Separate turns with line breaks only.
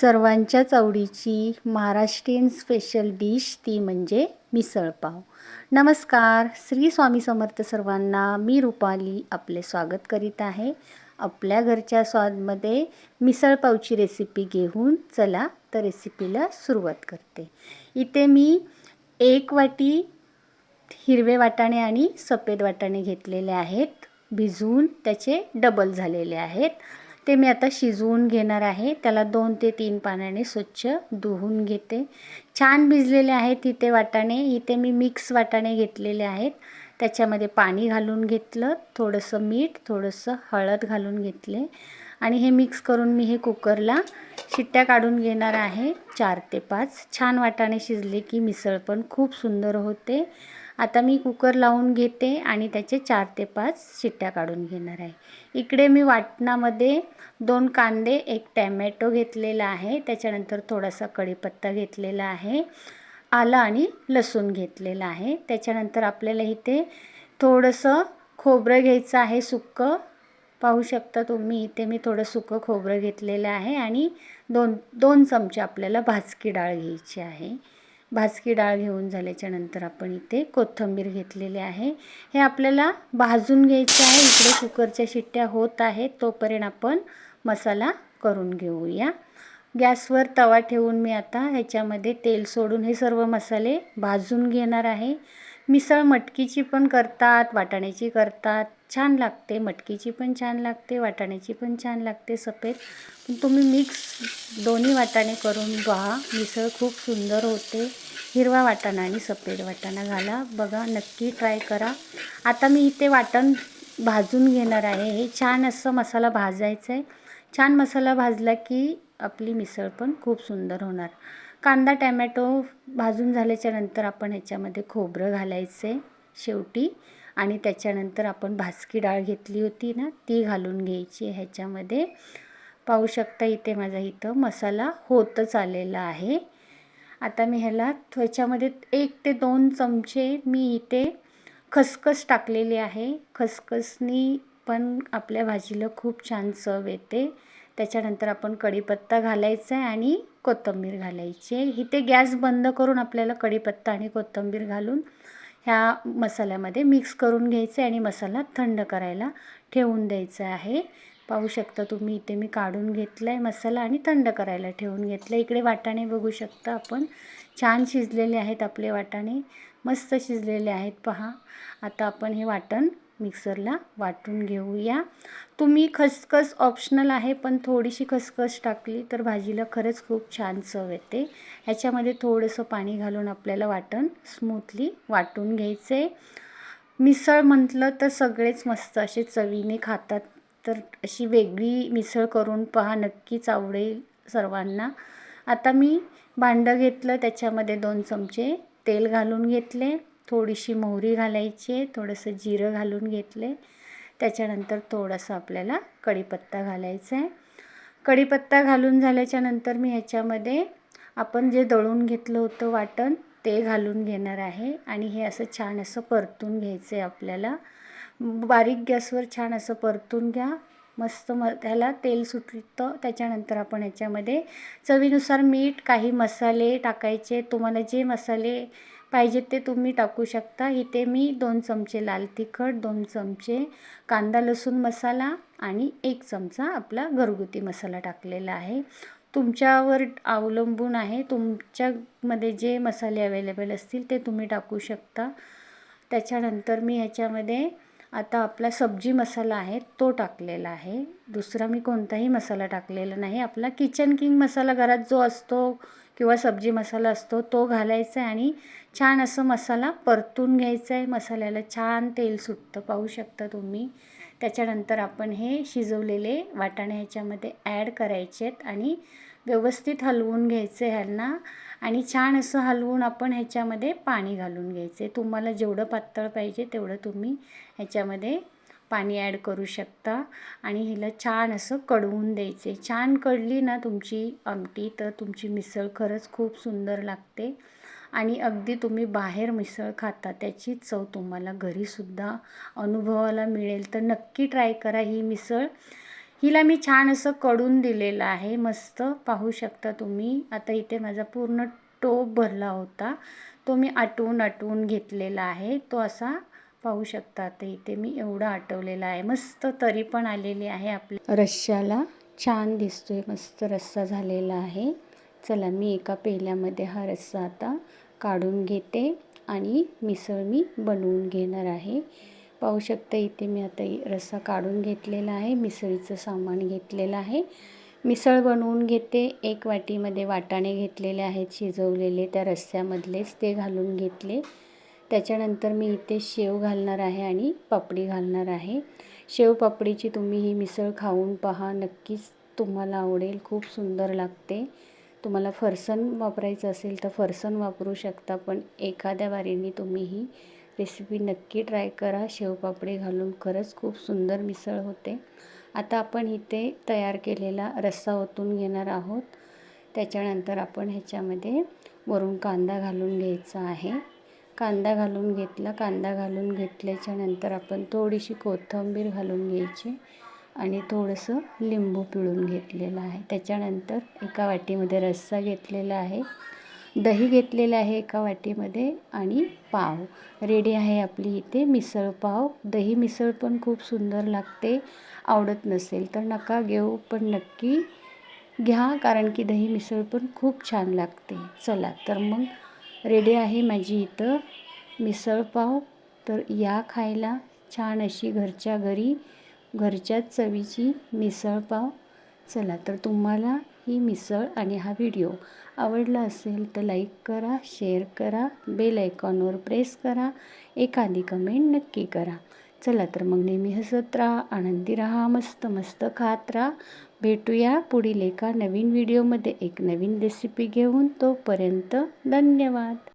सर्वांच्याच आवडीची Maharashtrian special dish ती म्हणजे मिसळपाव नमस्कार श्री स्वामी समर्थ सर्वांना मी रुपाली आपले स्वागत करीत आहे. आपल्या घरच्या स्वादमध्ये मिसळपावची रेसिपी घेऊन चला तर रेसिपीला सुरुवात करते. इथे मी एक वाटी हिरवे वाटाणे आणि सफेद वाटाणे घेतलेले आहेत. भिजवून त्याचे डबल झालेले आहेत. ते मी आता शिजवून घेणार आहे. त्याला दोन ते तीन पाण्याने स्वच्छ धुवून घेते. छान भिजलेले आहेत इथे वाटाणे. इथे मी मिक्स वाटाणे घेतलेले आहेत. त्याच्यामध्ये पाणी घालून घेतलं. थोडंसं मीठ थोडंसं हळद घालून घेतले. आणि हे मिक्स करून मी हे कुकरला शिट्ट्या काढून घेणार आहे. चार ते पाच. छान वाटाणे शिजले की मिसळ पण खूप सुंदर होते. आता मी कुकर लावून घेते आणि त्याचे चार ते पाच शिट्ट्या काढून घेणार आहे. इकडे मी वाटणामध्ये दोन कांदे एक टॅमॅटो घेतलेला आहे. त्याच्यानंतर थोडासा कढीपत्ता घेतलेला आहे. आलं आणि लसूण घेतलेलं आहे. त्याच्यानंतर आपल्याला इथे थोडंसं खोबरं घ्यायचं आहे सुक्कं पाहू शकता तुम्ही इथे मी थोडं सुकं खोबरं घेतलेलं आहे आणि दोन दोन चमचे आपल्याला भाजकी डाळ घ्यायची आहे. भाजकी डाळ घेऊन झाल्याच्यानंतर आपण इथे कोथिंबीर घेतलेली आहे. हे आपल्याला भाजून घ्यायचं आहे. इकडे कुकरच्या शिट्ट्या होत आहेत. तोपर्यंत आपण मसाला करून घेऊया. गॅसवर तवा ठेवून मी आता ह्याच्यामध्ये तेल सोडून हे सर्व मसाले भाजून घेणार आहे. मिसळ मटकीची पण करतात वाटाण्याची करतात. छान लागते. मटकीची पण छान लागते वाटाण्याची पण छान लागते सफेद. पण तुम्ही मिक्स दोन्ही वाटाणे करून पहा. मिसळ खूप सुंदर होते. हिरवा वाटाणा आणि सफेद वाटाणा घाला. बघा नक्की ट्राय करा. आता मी इथे वाटण भाजून घेणार आहे. हे छान असं मसाला भाजायचं आहे छान मसाला भाजला की आपली मिसळ पण खूप सुंदर होणार. कांदा टॅमॅटो भाजून झाल्याच्यानंतर आपण ह्याच्यामध्ये खोबरं घालायचं आहे शेवटी. आणि त्याच्यानंतर आपण भासकी डाळ घेतली होती ना ती घालून घ्यायची ह्याच्यामध्ये. पाहू शकता इथे माझा इथं मसाला होतच आलेला आहे. आता मी ह्याला ह्याच्यामध्ये एक ते दोन चमचे मी इथे खसखस टाकलेली आहे. खसखसनी पण आपल्या भाजीला खूप छान चव येते. त्याच्यानंतर आपण कढीपत्ता घालायचा आहे आणि कोथिंबीर घालायची आहे. इथे गॅस बंद करून आपल्याला कढीपत्ता आणि कोथिंबीर घालून ह्या मसाल्यामध्ये मिक्स करून घ्यायचे आणि मसाला थंड करायला ठेवून द्यायचा आहे. पाहू शकता तुम्ही इथे मी काढून घेतला आहे मसाला आणि थंड करायला ठेवून घेतलं इकडे वाटाणे बघू शकता आपण. छान शिजलेले आहेत आपले वाटाणे. मस्त शिजलेले आहेत पहा. आता आपण हे वाटण मिक्सरला वाटून घेऊया. तुम्ही खसखस ऑप्शनल आहे पण थोडीशी खसखस टाकली तर भाजीला खरंच खूप छान चव येते. ह्याच्यामध्ये थोडंसं पाणी घालून आपल्याला वाटण स्मूथली वाटून घ्यायचं आहे मिसळ म्हटलं तर सगळेच मस्त असे चवीने खातात तर अशी वेगळी मिसळ करून पहा नक्कीच आवडेल सर्वांना. आता मी भांडं घेतलं त्याच्यामध्ये दोन चमचे तेल घालून घेतले. थोडीशी मोहरी घालायची आहे थोडंसं जिरं घालून घेतले त्याच्यानंतर थोडंसं आपल्याला कढीपत्ता घालायचा आहे. कढीपत्ता घालून झाल्याच्यानंतर मी ह्याच्यामध्ये आपण जे दळून घेतलं होतं वाटण ते घालून घेणार आहे. आणि हे असं छान असं परतून घ्यायचं आहे आपल्याला. बारीक गॅसवर छान असं परतून घ्या. मस्त म त्याला तेल सुटतं. त्याच्यानंतर आपण ह्याच्यामध्ये चवीनुसार मीठ काही मसाले टाकायचे. तुम्हाला जे मसाले पाहिजेत ते तुम्ही टाकू शकता. इथे मी दोन चमचे लाल तिखट दोन चमचे कांदा लसूण मसाला आणि एक चमचा आपला घरगुती मसाला टाकलेला आहे. तुमच्यावर अवलंबून आहे. तुमच्यामध्ये जे मसाले अवेलेबल असतील ते तुम्ही टाकू शकता. त्याच्यानंतर मी ह्याच्यामध्ये आता आपला सब्जी मसाला आहे तो टाकलेला आहे. दुसरा मी कोणताही मसाला टाकलेला नाही. आपला किचन किंग मसाला घरात जो असतो किंवा सब्जी मसाला असतो तो घालायचा आहे आणि छान असं मसाला परतून घ्यायचा आहे. मसाल्याला छान तेल सुटतं पाहू शकता तुम्ही. त्याच्यानंतर आपण हे शिजवलेले वाटाणे ह्याच्यामध्ये ॲड करायचे आहेत आणि व्यवस्थित हलवून घ्यायचं ह्यांना आणि छान असं हलवून आपण ह्याच्यामध्ये पाणी घालून घ्यायचे. तुम्हाला जेवढं पातळ पाहिजे तेवढं तुम्ही ह्याच्यामध्ये पाणी ॲड करू शकता. आणि हिला छान असं कडवून द्यायचे. छान कडली ना तुमची आमटी तर तुमची मिसळ खरंच खूप सुंदर लागते. आणि अगदी तुम्ही बाहेर मिसळ खाता त्याची चव तुम्हाला घरीसुद्धा अनुभवाला मिळेल. तर नक्की ट्राय करा ही मिसळ. हिला मी छान असं कडून दिलेलं आहे. मस्त पाहू शकता तुम्ही. आता इथे माझा पूर्ण टोप भरला होता. तो मी आटवून आटवून घेतलेला आहे. तो असा पाहू शकता आता इथे मी एवढा आटवलेला आहे. मस्त तरी पण आलेली आहे आपल्या रश्श्याला छान दिसतोय. मस्त रस्सा झालेला आहे. चला मी एका पेल्यामध्ये हा रस्सा आता काढून घेते आणि मिसळ मी बनवून घेणार आहे. पाहू शकता इथे मी आता रस्सा काढून घेतलेला आहे मिसळीचं सामान घेतलेलं आहे. मिसळ बनवून घेते एक वाटीमध्ये वाटाणे घेतलेले आहेत शिजवलेले त्या रस्स्यामधलेच ते घालून घेतले. त्याच्यानंतर मी इथे शेव घालणार आहे आणि पापडी घालणार आहे. शेव पापडीची तुम्ही ही मिसळ खाऊन पहा नक्कीच तुम्हाला आवडेल खूप सुंदर लागते. तुम्हाला फरसन वापरायचं असेल तर फरसन वापरू शकता पण एखाद्या वारीने तुम्ही ही रेसिपी नक्की ट्राय करा. शेवपापडी घालून खरंच खूप सुंदर मिसळ होते. आता आपण इथे तयार केलेला रस्सा ओतून घेणार आहोत. त्याच्यानंतर आपण ह्याच्यामध्ये वरून कांदा घालून घ्यायचा आहे. कांदा घालून घेतला. कांदा घालून घेतल्याच्या नंतर आपण थोडीशी कोथिंबीर घालून घ्यायची आणि थोडंसं लिंबू पिळून घेतलेलं आहे. त्याच्यानंतर एका वाटीमध्ये रस्सा घेतलेला आहे. दही घेतलेलं आहे एका वाटीमध्ये आणि पाव. रेडी आहे आपली इथे मिसळ पाव. दही मिसळ पण खूप सुंदर लागते. आवडत नसेल तर नका घेऊ पण नक्की घ्या कारण की दही मिसळ पण खूप छान लागते. चला तर मग रेडी आहे माझी इथं मिसळपाव तर या खायला छान अशी घरच्या घरी घरच्याच चवीची मिसळ पाव. चला तर तुम्हाला ही मिसळ आणि हा व्हिडिओ आवडला असेल तर लाईक करा शेअर करा बेल आयकॉनवर प्रेस करा एखादी कमेंट नक्की करा. चला तर मग नेहमी हसत राहा आनंदी राहा मस्त मस्त खात राहा. भेटूया पुढील एका नवीन व्हिडिओमध्ये. एक नवीन रेसिपी घेऊन तोपर्यंत धन्यवाद.